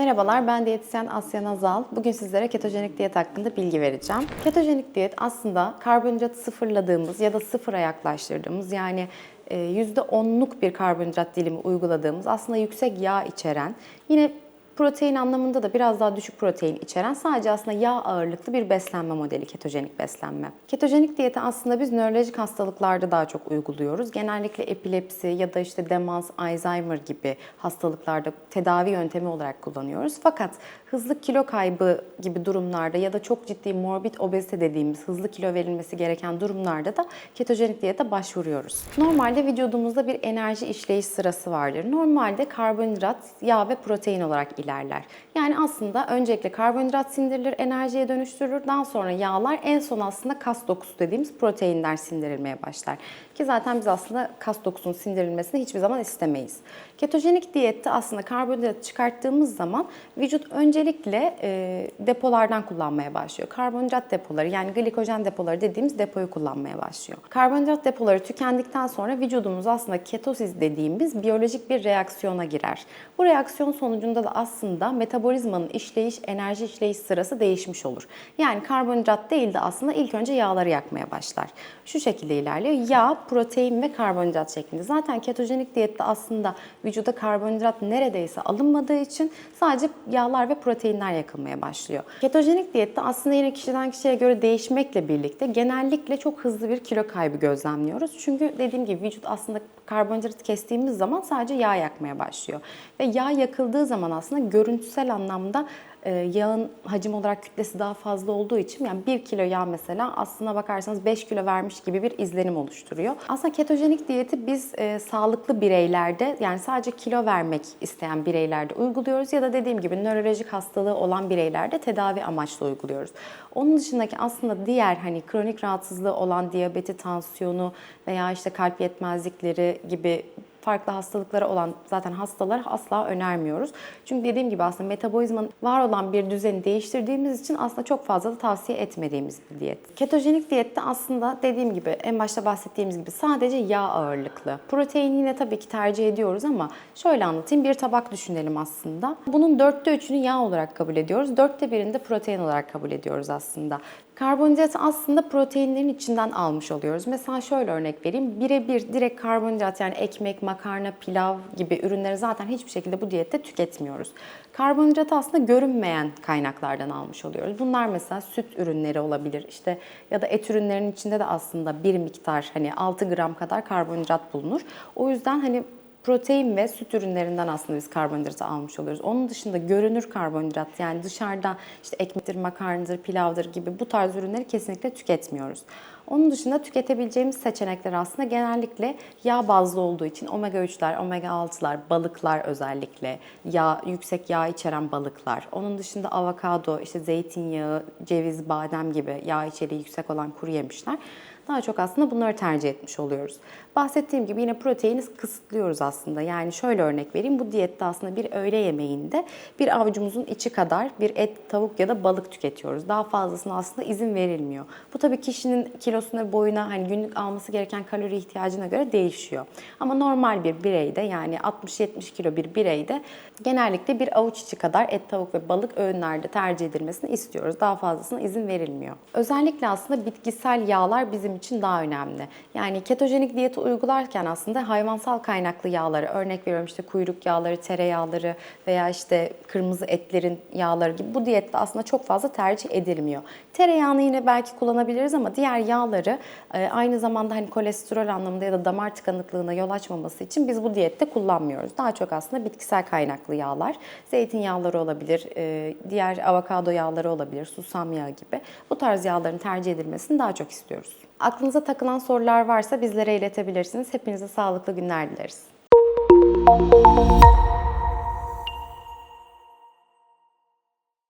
Merhabalar, ben diyetisyen Asya Nazal. Bugün sizlere ketojenik diyet hakkında bilgi vereceğim. Ketojenik diyet aslında karbonhidratı sıfırladığımız ya da sıfıra yaklaştırdığımız yani e, %10'luk bir karbonhidrat dilimi uyguladığımız aslında yüksek yağ içeren, yine protein anlamında da biraz daha düşük protein içeren sadece aslında yağ ağırlıklı bir beslenme modeli ketojenik beslenme. Ketojenik diyeti aslında biz nörolojik hastalıklarda daha çok uyguluyoruz. Genellikle epilepsi ya da işte demans, Alzheimer gibi hastalıklarda tedavi yöntemi olarak kullanıyoruz. Fakat hızlı kilo kaybı gibi durumlarda ya da çok ciddi morbid obezite dediğimiz hızlı kilo verilmesi gereken durumlarda da ketojenik diyete başvuruyoruz. Normalde vücudumuzda bir enerji işleyiş sırası vardır. Normalde karbonhidrat, yağ ve protein olarak ilerler. Yani aslında öncelikle karbonhidrat sindirilir, enerjiye dönüştürülür. Daha sonra yağlar en son aslında kas dokusu dediğimiz proteinler sindirilmeye başlar. Ki zaten biz aslında kas dokusunun sindirilmesini hiçbir zaman istemeyiz. Ketojenik diyette aslında karbonhidratı çıkarttığımız zaman vücut öncelikle e, depolardan kullanmaya başlıyor. Karbonhidrat depoları yani glikojen depoları dediğimiz depoyu kullanmaya başlıyor. Karbonhidrat depoları tükendikten sonra vücudumuz aslında ketosiz dediğimiz biyolojik bir reaksiyona girer. Bu reaksiyon sonucunda da aslında metabolizmanın işleyiş, enerji işleyiş sırası değişmiş olur. Yani karbonhidrat değil de aslında ilk önce yağları yakmaya başlar. Şu şekilde ilerliyor. Yağ, protein ve karbonhidrat şeklinde. Zaten ketojenik diyette aslında vücuda karbonhidrat neredeyse alınmadığı için sadece yağlar ve proteinler yakılmaya başlıyor. Ketojenik diyette aslında yine kişiden kişiye göre değişmekle birlikte genellikle çok hızlı bir kilo kaybı gözlemliyoruz. Çünkü dediğim gibi vücut aslında karbonhidratı kestiğimiz zaman sadece yağ yakmaya başlıyor. Ve yağ yakıldığı zaman aslında görüntüsel anlamda e, yağın hacim olarak kütlesi daha fazla olduğu için yani 1 kilo yağ mesela aslına bakarsanız 5 kilo vermiş gibi bir izlenim oluşturuyor. Aslında ketojenik diyeti biz e, sağlıklı bireylerde yani sadece kilo vermek isteyen bireylerde uyguluyoruz ya da dediğim gibi nörolojik hastalığı olan bireylerde tedavi amaçlı uyguluyoruz. Onun dışındaki aslında diğer hani kronik rahatsızlığı olan diyabeti, tansiyonu veya işte kalp yetmezlikleri gibi farklı hastalıkları olan zaten hastalara asla önermiyoruz. Çünkü dediğim gibi aslında metabolizmanın var olan bir düzeni değiştirdiğimiz için aslında çok fazla da tavsiye etmediğimiz bir diyet. Ketojenik diyette aslında dediğim gibi en başta bahsettiğimiz gibi sadece yağ ağırlıklı. Protein yine tabii ki tercih ediyoruz ama şöyle anlatayım. Bir tabak düşünelim aslında. Bunun dörtte üçünü yağ olarak kabul ediyoruz. Dörtte birini de protein olarak kabul ediyoruz aslında. Karbonhidratı aslında proteinlerin içinden almış oluyoruz. Mesela şöyle örnek vereyim. Birebir direkt karbonhidrat yani ekmek, makarna, pilav gibi ürünleri zaten hiçbir şekilde bu diyette tüketmiyoruz. Karbonhidratı aslında görünmeyen kaynaklardan almış oluyoruz. Bunlar mesela süt ürünleri olabilir. işte ya da et ürünlerinin içinde de aslında bir miktar hani 6 gram kadar karbonhidrat bulunur. O yüzden hani protein ve süt ürünlerinden aslında biz karbonhidratı almış oluyoruz. Onun dışında görünür karbonhidrat yani dışarıda işte ekmektir, makarnadır, pilavdır gibi bu tarz ürünleri kesinlikle tüketmiyoruz. Onun dışında tüketebileceğimiz seçenekler aslında genellikle yağ bazlı olduğu için omega 3'ler, omega 6'lar, balıklar özellikle, yağ, yüksek yağ içeren balıklar. Onun dışında avokado, işte zeytinyağı, ceviz, badem gibi yağ içeriği yüksek olan kuru yemişler. Daha çok aslında bunları tercih etmiş oluyoruz. Bahsettiğim gibi yine proteini kısıtlıyoruz aslında. Yani şöyle örnek vereyim. Bu diyette aslında bir öğle yemeğinde bir avucumuzun içi kadar bir et, tavuk ya da balık tüketiyoruz. Daha fazlasına aslında izin verilmiyor. Bu tabii kişinin kilosuna, boyuna, hani günlük alması gereken kalori ihtiyacına göre değişiyor. Ama normal bir bireyde yani 60-70 kilo bir bireyde genellikle bir avuç içi kadar et, tavuk ve balık öğünlerde tercih edilmesini istiyoruz. Daha fazlasına izin verilmiyor. Özellikle aslında bitkisel yağlar bizim için daha önemli. Yani ketojenik diyeti uygularken aslında hayvansal kaynaklı yağları, örnek veriyorum işte kuyruk yağları, tereyağları veya işte kırmızı etlerin yağları gibi bu diyette aslında çok fazla tercih edilmiyor. Tereyağını yine belki kullanabiliriz ama diğer yağları e, aynı zamanda hani kolesterol anlamında ya da damar tıkanıklığına yol açmaması için biz bu diyette kullanmıyoruz. Daha çok aslında bitkisel kaynaklı yağlar, zeytinyağları olabilir, e, diğer avokado yağları olabilir, susam yağı gibi. Bu tarz yağların tercih edilmesini daha çok istiyoruz. Aklınıza takılan sorular varsa bizlere iletebilirsiniz. Hepinize sağlıklı günler dileriz.